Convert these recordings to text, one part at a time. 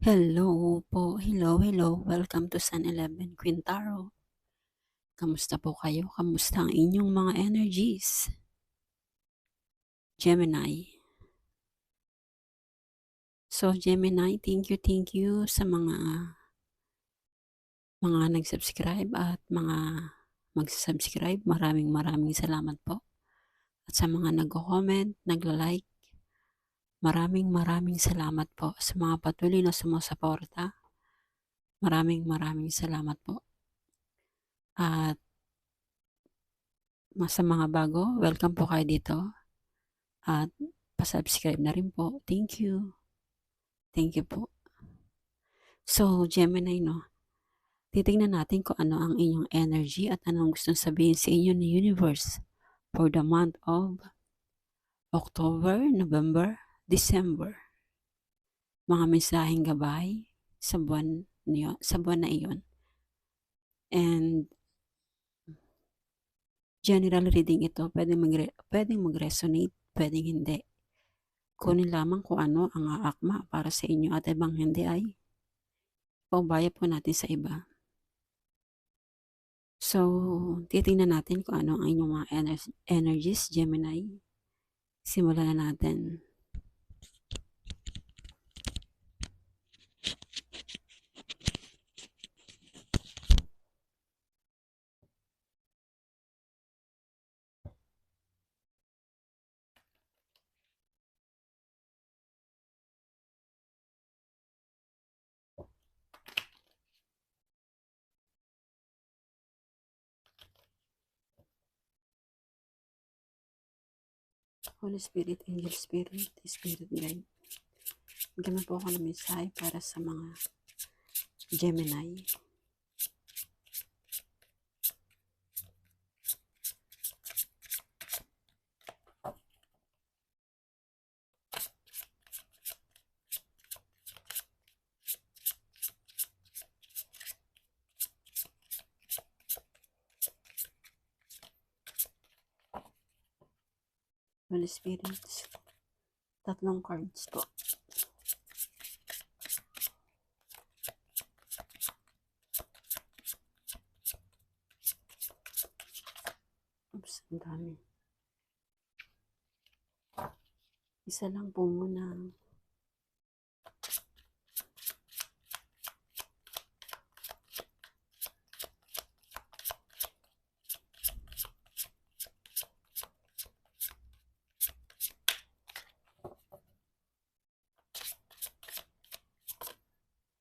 Hello po. Hello, hello. Welcome to Sun 11 Quintaro. Kamusta po kayo? Kamusta ang inyong mga energies? Gemini. So, Gemini, thank you, thank you sa mga mga nag-subscribe at mga mag-subscribe. Maraming maraming salamat po. At sa mga nag-comment, nagla-like, maraming maraming salamat po sa mga patuloy na sumusuporta. Maraming maraming salamat po. At sa mga bago, welcome po kayo dito. At pa-subscribe na rin po. Thank you. Thank you po. So, Gemini, no? Titingnan natin kung ano ang inyong energy at anong gustong sabihin sa inyo ni Universe for the month of October, November, December. Mga mensaheng gabay sa buwan, niyo, sa buwan na iyon. And general reading ito, pwedeng, mag pwedeng mag-resonate, pwedeng hindi. Kunin lamang kung ano ang aakma para sa inyo at ibang hindi ay paubaya po natin sa iba. So, titingnan natin kung ano ang inyong mga ener energies, Gemini. Simulan na natin. Holy Spirit, Angel Spirit, Spirit Guide. Bigyan po ako ng mensahe para sa mga Gemini. Holy Spirits. Tatlong cards po. Oops, ang dami. Isa lang po muna.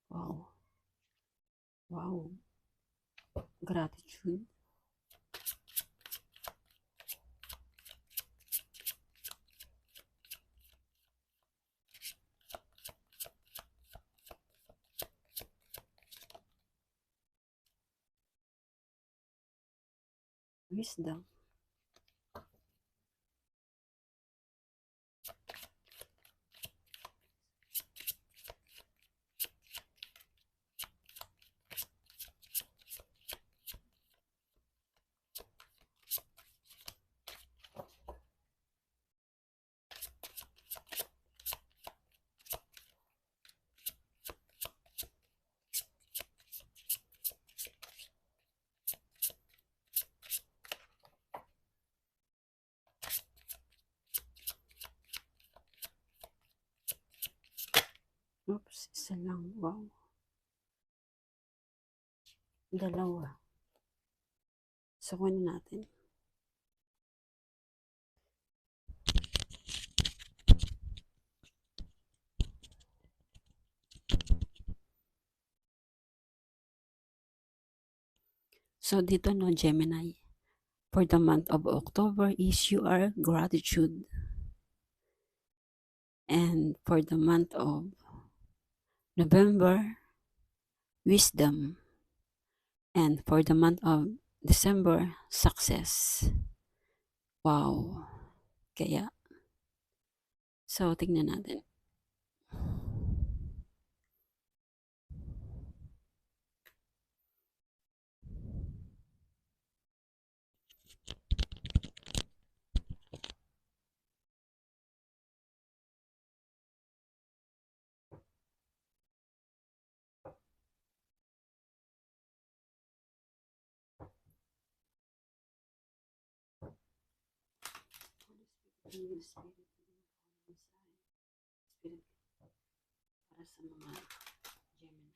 Wow. Wow. Gratitude. Wisdom. Oops, isa lang. Wow. Dalawa. So, kunin natin. So, dito no, Gemini, for the month of October is you are gratitude. And for the month of November, wisdom. And for the month of December, success. Wow. Kaya, so tingnan natin. Tingin spirit. Spirit. Para sa mga Gemini.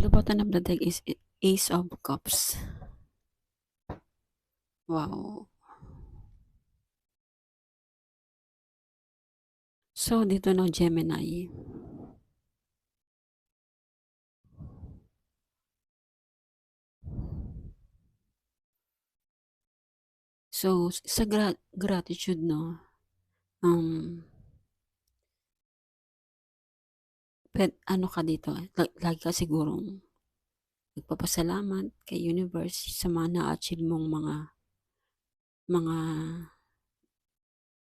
The bottom of the deck is Ace of Cups. Wow. So, dito na Gemini. So, sa gra- gratitude, no, um, pwed, ano ka dito, la- lagi ka sigurong nagpapasalamat kay universe sa mga na-achieve mong mga mga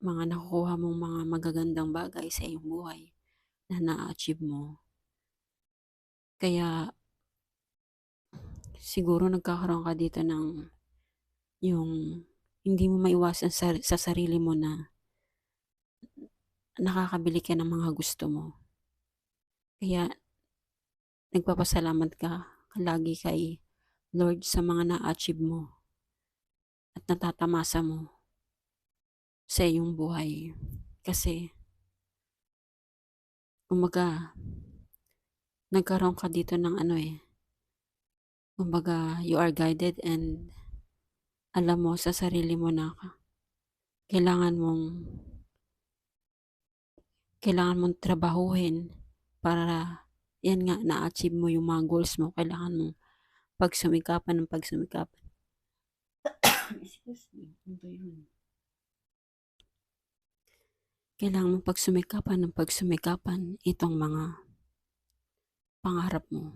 mga nakukuha mong mga magagandang bagay sa iyong buhay na na-achieve mo. Kaya siguro nagkakaroon ka dito ng yung hindi mo maiwasan sa, sa sarili mo na nakakabili ka ng mga gusto mo. Kaya nagpapasalamat ka lagi kay Lord sa mga na-achieve mo at natatamasa mo sa iyong buhay. Kasi, umaga, nagkaroon ka dito ng ano eh, kumbaga, you are guided and alam mo sa sarili mo na kailangan mong kailangan mong trabahuhin para yan nga, na-achieve mo yung mga goals mo. Kailangan mong pagsumikapan ng pagsumikapan. Excuse me, ano ba yun? Kailangan mong pagsumikapan ng pagsumikapan itong mga pangarap mo.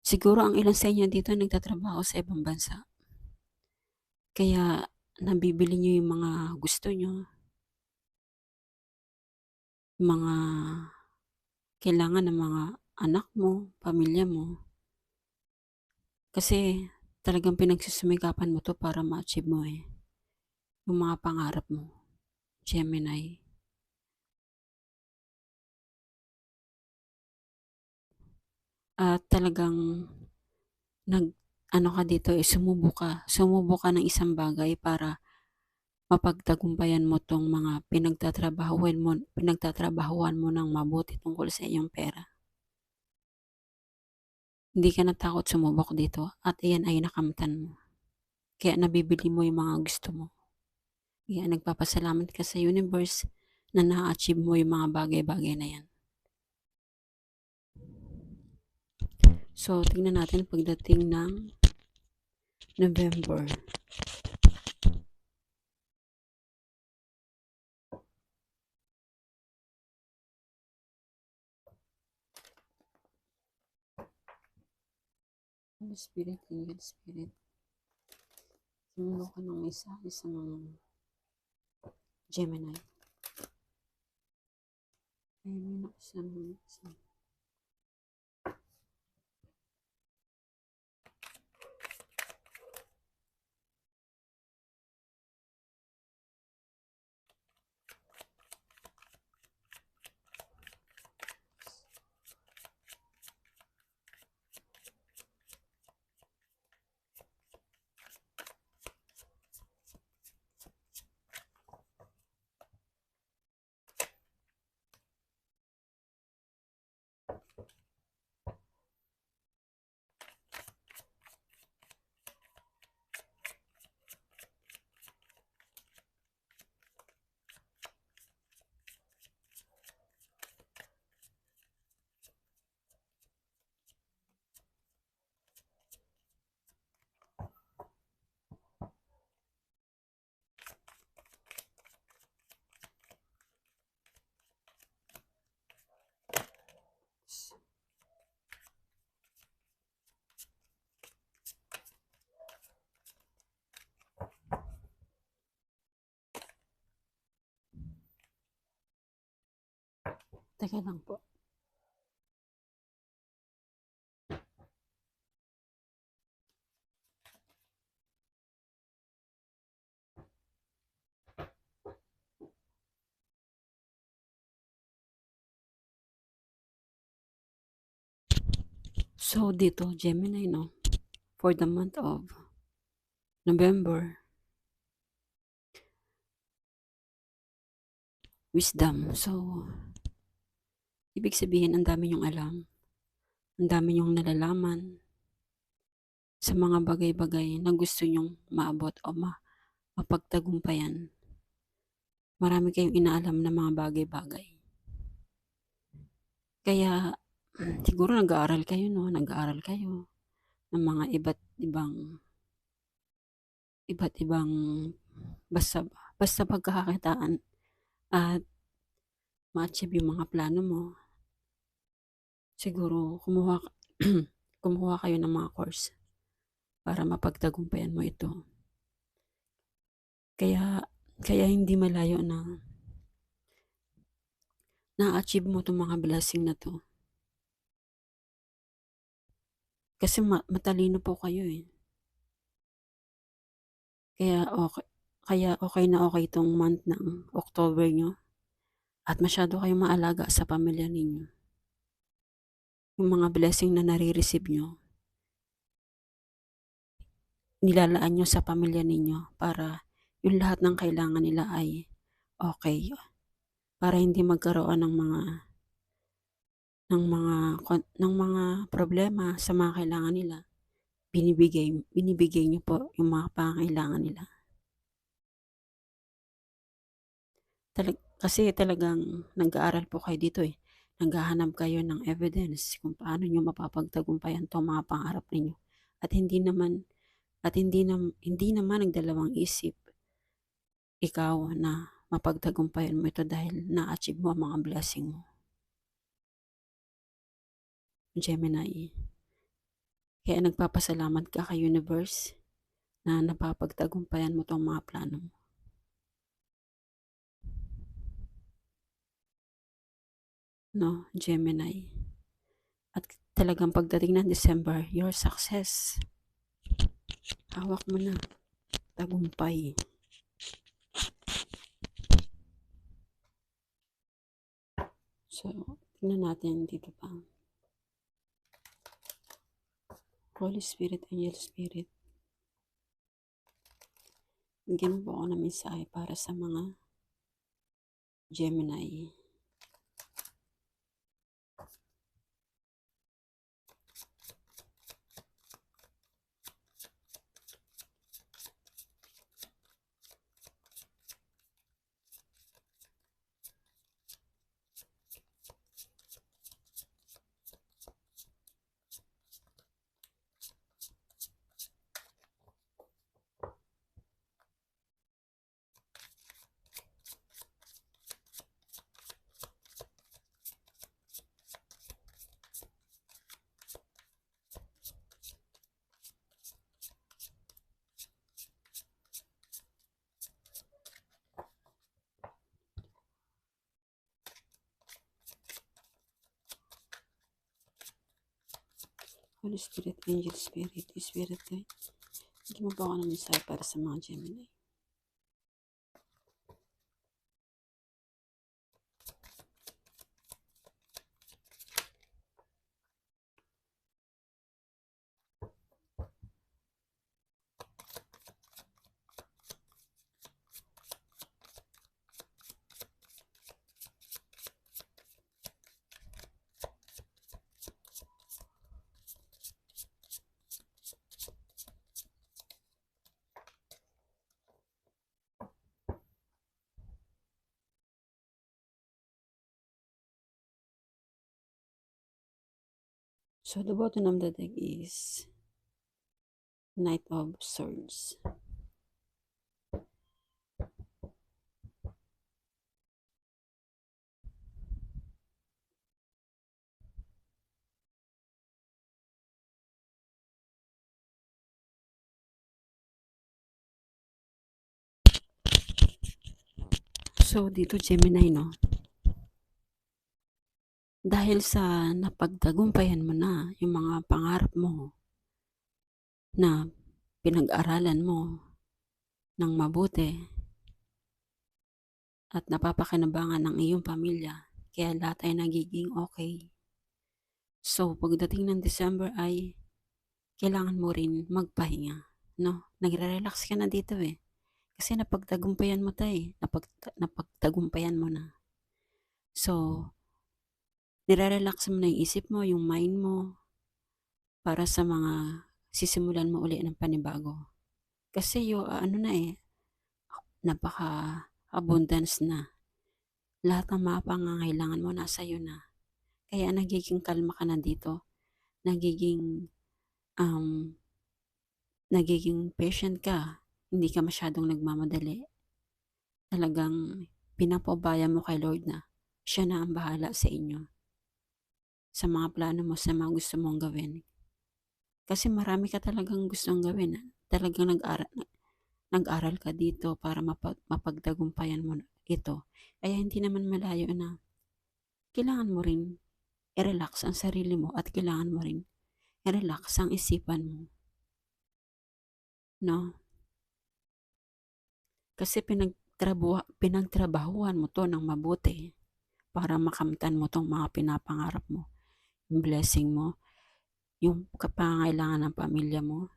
Siguro ang ilan sa inyo dito nagtatrabaho sa ibang bansa. Kaya nabibili nyo yung mga gusto nyo, mga kailangan ng mga anak mo, pamilya mo. Kasi talagang pinagsusumikapan mo to para ma-achieve mo eh. Yung mga pangarap mo. Gemini. At talagang nag ano ka dito eh, sumubo ka. Sumubo ka ng isang bagay para mapagtagumpayan mo tong mga pinagtatrabahuan mo, pinagtatrabahuan mo ng mabuti tungkol sa iyong pera. Hindi ka natakot sumubok dito at iyan ay nakamtan mo. Kaya nabibili mo yung mga gusto mo. Kaya nagpapasalamat ka sa universe na na-achieve mo yung mga bagay-bagay na yan. So, tingnan natin pagdating ng November. Holy Spirit, Angel Spirit. Simulo ka ng isa, isang Gemini. Ay, may nakasama isa. Teka lang po. So, dito, Gemini, no? For the month of November, wisdom. So, ibig sabihin, ang dami niyong alam. Ang dami niyong nalalaman sa mga bagay-bagay na gusto niyong maabot o ma mapagtagumpayan. Marami kayong inaalam na mga bagay-bagay. Kaya, siguro nag-aaral kayo, no? Nag-aaral kayo ng mga iba't ibang iba't ibang basta basta pagkakakitaan at ma-achieve yung mga plano mo. Siguro kumuha kumuha kayo ng mga course para mapagtagumpayan mo ito. Kaya kaya hindi malayo na na-achieve mo itong mga blessing na to. Kasi ma- matalino po kayo eh. Kaya okay, kaya okay na okay itong month ng October nyo. At masyado kayong maalaga sa pamilya ninyo. Yung mga blessing na nare-receive nyo, nilalaan nyo sa pamilya ninyo para yung lahat ng kailangan nila ay okay. Para hindi magkaroon ng mga ng mga ng mga problema sa mga kailangan nila binibigay binibigay niyo po yung mga pangangailangan nila. Talag, kasi talagang nag-aaral po kayo dito eh. Naghahanap kayo ng evidence kung paano niyo mapapagtagumpayan tong mga pangarap ninyo. At hindi naman at hindi na, hindi naman nagdalawang isip ikaw na mapagtagumpayan mo ito dahil na-achieve mo ang mga blessing mo. Gemini. Kaya nagpapasalamat ka kay universe na napapagtagumpayan mo tong mga plano mo. No, Gemini. At talagang pagdating ng December, your success. Hawak mo na. Tagumpay. So, tingnan natin dito pa. Holy Spirit, Angel Spirit. Bigyan mo po ako ng mensahe para sa mga Gemini. Holy Spirit, Angel Spirit, Spirit Guide. Bigyan mo po ako ng So the bottom of the deck is Knight of Swords. So dito Gemini no. Dahil sa napagtagumpayan mo na yung mga pangarap mo na pinag-aralan mo ng mabuti at napapakinabangan ng iyong pamilya kaya lahat ay nagiging okay. So, pagdating ng December ay kailangan mo rin magpahinga, no? Nagre-relax ka na dito eh. Kasi napagtagumpayan mo tayo eh. Napag, napagtagumpayan mo na. So, nire-relax mo na yung isip mo, yung mind mo, para sa mga sisimulan mo uli ng panibago. Kasi yung ano na eh, napaka abundance na. Lahat ng mga pangangailangan mo nasa iyo na. Kaya nagiging kalma ka na dito. Nagiging um, nagiging patient ka. Hindi ka masyadong nagmamadali. Talagang pinapabaya mo kay Lord na siya na ang bahala sa inyo. Sa mga plano mo, sa mga gusto mong gawin. Kasi marami ka talagang gustong gawin. Talagang nag-aral, nag-aral ka dito para mapag, mapagtagumpayan mo ito. Kaya hindi naman malayo na kailangan mo rin i-relax ang sarili mo at kailangan mo rin i-relax ang isipan mo. No? Kasi pinagtrabuha, pinagtrabahuan mo to ng mabuti para makamtan mo tong mga pinapangarap mo. Yung blessing mo, yung kapangailangan ng pamilya mo,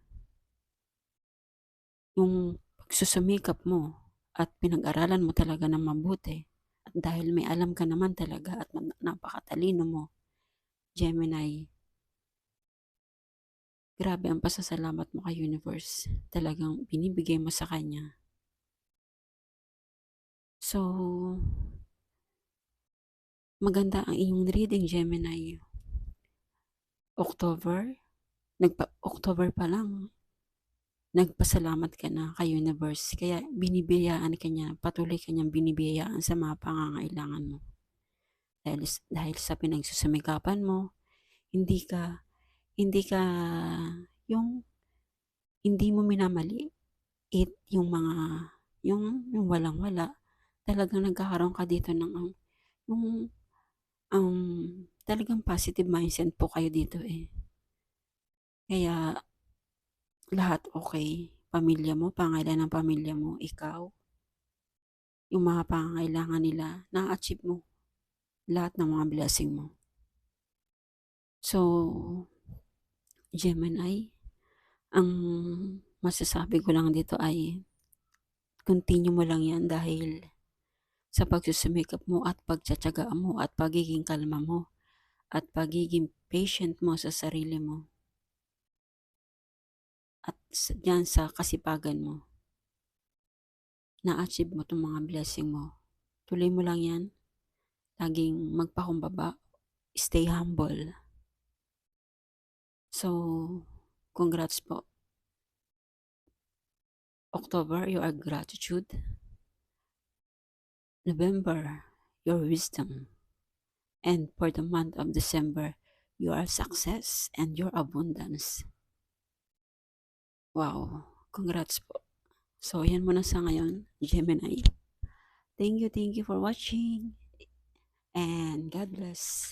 yung pagsusumikap mo at pinag-aralan mo talaga ng mabuti at dahil may alam ka naman talaga at napakatalino mo, Gemini, grabe ang pasasalamat mo kay universe. Talagang binibigay mo sa kanya. So, maganda ang iyong reading, Gemini. October, nagpa October pa lang, nagpasalamat ka na kay universe. Kaya binibiyayaan ka niya, patuloy ka niyang binibiyayaan sa mga pangangailangan mo. Dahil, dahil sa pinagsusumikapan mo, hindi ka, hindi ka, yung, hindi mo minamali it yung mga, yung, yung walang-wala. Talagang nagkakaroon ka dito ng, um, yung, um, talagang positive mindset po kayo dito eh. Kaya, lahat okay. Pamilya mo, pangailan ng pamilya mo, ikaw, yung mga pangailangan nila, na-achieve mo lahat ng mga blessing mo. So, Gemini, ang masasabi ko lang dito ay continue mo lang yan dahil sa pagsusumikap mo at pagtsatsagaan mo at pagiging kalma mo at pagiging patient mo sa sarili mo at yan sa kasipagan mo na-achieve mo itong mga blessing mo. Tuloy mo lang yan. Laging magpakumbaba. Stay humble. So, congrats po. October, you are gratitude. November, your wisdom. And for the month of December, you are success and your abundance. Wow, congrats po. So, yan muna sa ngayon, Gemini. Thank you, thank you for watching. And God bless.